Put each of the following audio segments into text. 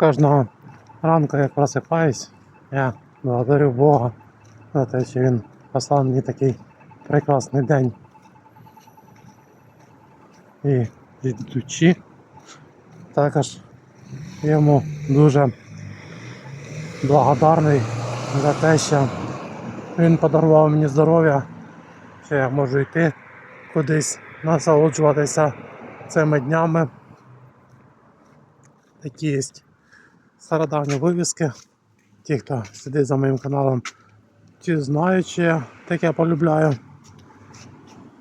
Кожного ранку, як просипаюсь, я благодарю Бога за те, що він послав мені такий прекрасний день. І йдучи, також йому дуже благодарний за те, що він подарував мені здоров'я, що я можу йти кудись, насолоджуватися цими днями. Такі є стародавні вивіски. Ті, хто сидить за моїм каналом, ті знають, що я полюбляю.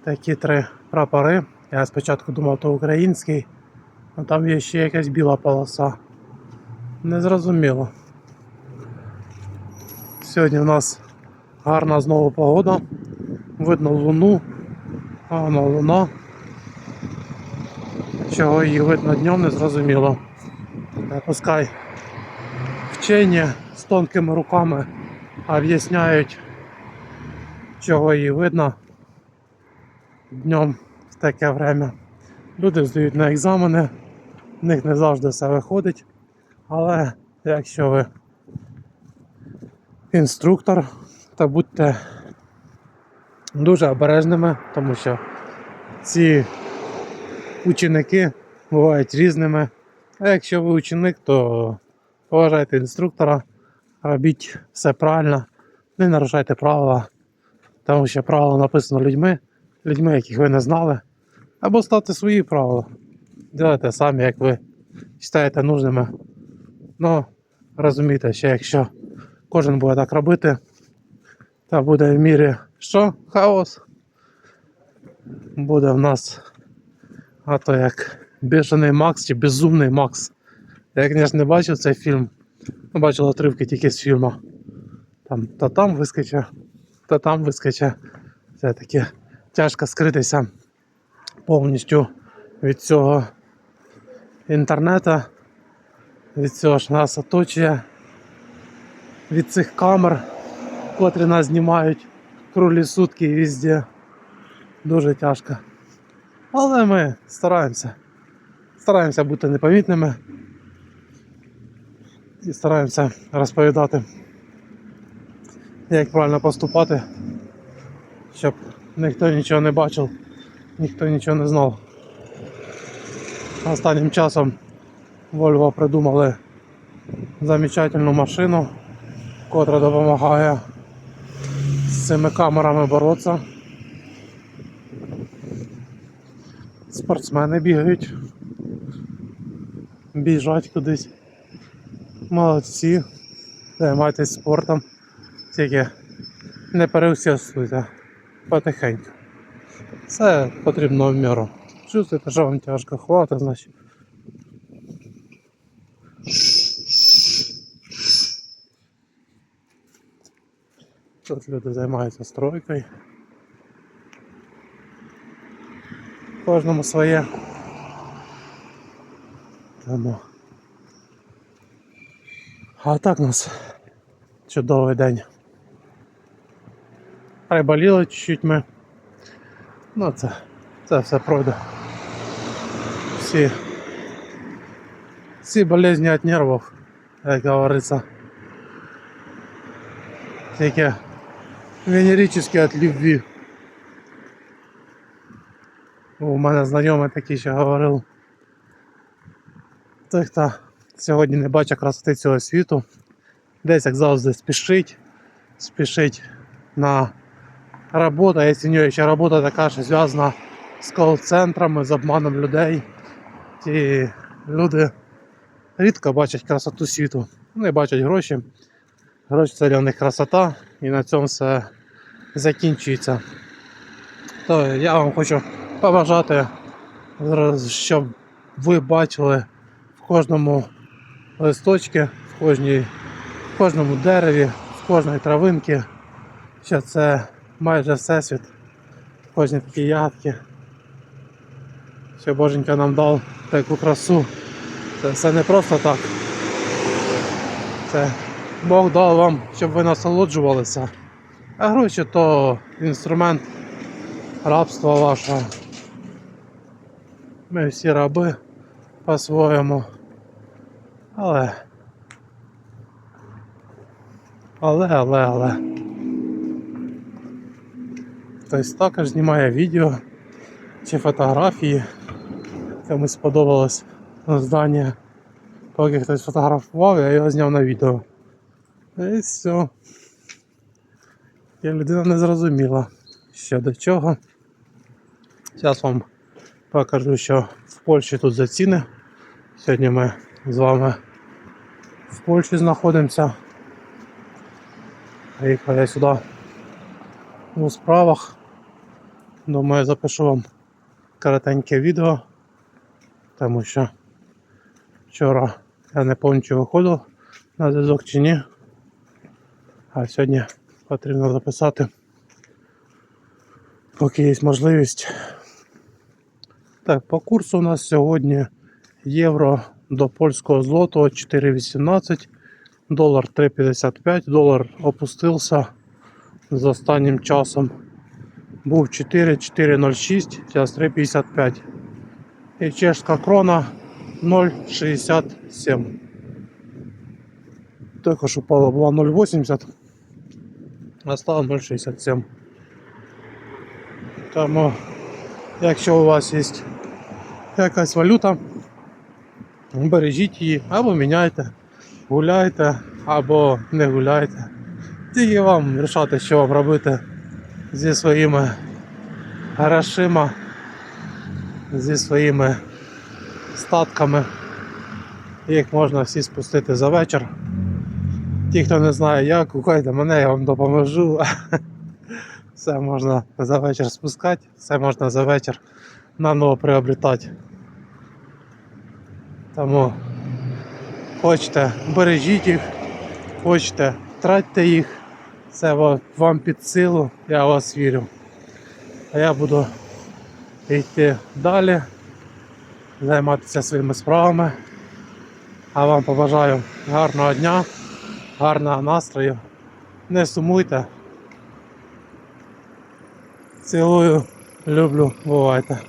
Такі три прапори. Я спочатку думав, то український, а там є ще якась біла полоса. Незрозуміло. Сьогодні у нас гарна знову погода. Видно луну. Гарна луна. Чого її видно днем, не зрозуміло. Пускай вчені з тонкими руками об'ясняють, чого її видно днем в таке время. Люди здають на екзамени, в них не завжди все виходить. Але якщо ви інструктор, то будьте дуже обережними, тому що ці ученики бувають різними. А якщо ви ученик, то поважайте інструктора, робіть все правильно, не нарушайте правила, тому що правила написано людьми, людьми, яких ви не знали. Або ставте свої правила. Делайте самі, як ви вважаєте нужними. Ну, розумійте, що якщо кожен буде так робити, то буде в мірі що? Хаос. Буде в нас а то як Бешений Макс чи Безумний Макс. Я, звісно, не бачив цей фільм. Ну, бачив отривки тільки з фільму. Там та там вискоче, та там вискоче. Це таке тяжко скритися повністю від цього інтернету, від цього ж нас оточує, від цих камер, котрі нас знімають круглі сутки і везде. Дуже тяжко. Але ми стараємося. Стараємося бути непомітними і стараємося розповідати, як правильно поступати, щоб ніхто нічого не бачив, ніхто нічого не знав. Останнім часом Volvo придумали замечательну машину, котра допомагає з цими камерами боротися. Спортсмени бігають, біжать кудись. Молодці, займайтесь спортом, тільки не переусердствуйте потихеньку. Все потрібно в міру. Чувствуєте, що вам тяжко хватить, значить. Тут люди займаються стройкою. Кожному своє. Тому. А так у нас чудовий день. Приболіли чуть-чуть ми. Ну це, це все пройде. Всі, всі болезні від нервів, як говориться. Тільки венерическі від любви. У мене знайомий такий ще говорив. Той, хто сьогодні не бачить красоти цього світу, десь як завжди спішить, спішить на роботу, в нього ще робота така, що зв'язана з кол-центрами, з обманом людей, ті люди рідко бачать красоту світу. Вони бачать гроші. Гроші це для них красота і на цьому все закінчується. То я вам хочу побажати, щоб ви бачили в кожному листочці, в, кожній, в кожному дереві, в кожній травинці, що це майже всесвіт, в кожній такій ягодці. Що Боженька нам дав таку красу. Це все не просто так. Це Бог дав вам, щоб ви насолоджувалися. А гроші то інструмент рабства вашого. Ми всі раби по-своєму. Але Але, але, але. Хтось також знімає відео чи фотографії. Кому сподобалось здання. Поки хтось фотографував, я його зняв на відео. І все. Я людина не зрозуміла, що до чого. Зараз вам покажу, що в Польщі тут за ціни. Сьогодні ми з вами в Польщі знаходимося. Приїхав я сюди у справах. Думаю, запишу вам коротеньке відео, тому що вчора я не пам'ятаю, чи виходив на зв'язок чи ні. А сьогодні потрібно записати, поки є можливість. Так, по курсу у нас сьогодні євро до польського злотого 4,18, долар 3,55, долар опустився з останнім часом. Був 4, 4,06, зараз 3,55. І чешська крона 0,67. Також упала була 0,80, а стала 0,67. Тому, якщо у вас є якась валюта, бережіть її або міняйте, гуляйте або не гуляйте. Тільки вам рішати, що вам робити зі своїми грошима, зі своїми статками. Їх можна всі спустити за вечір. Ті, хто не знає як, гукайте мене, я вам допоможу. Все можна за вечір спускати, все можна за вечір наново приобретати. Тому хочете, бережіть їх, хочете, тратьте їх. Це вам під силу, я вас вірю. А я буду йти далі, займатися своїми справами. А вам побажаю гарного дня, гарного настрою. Не сумуйте. Цілую, люблю, бувайте.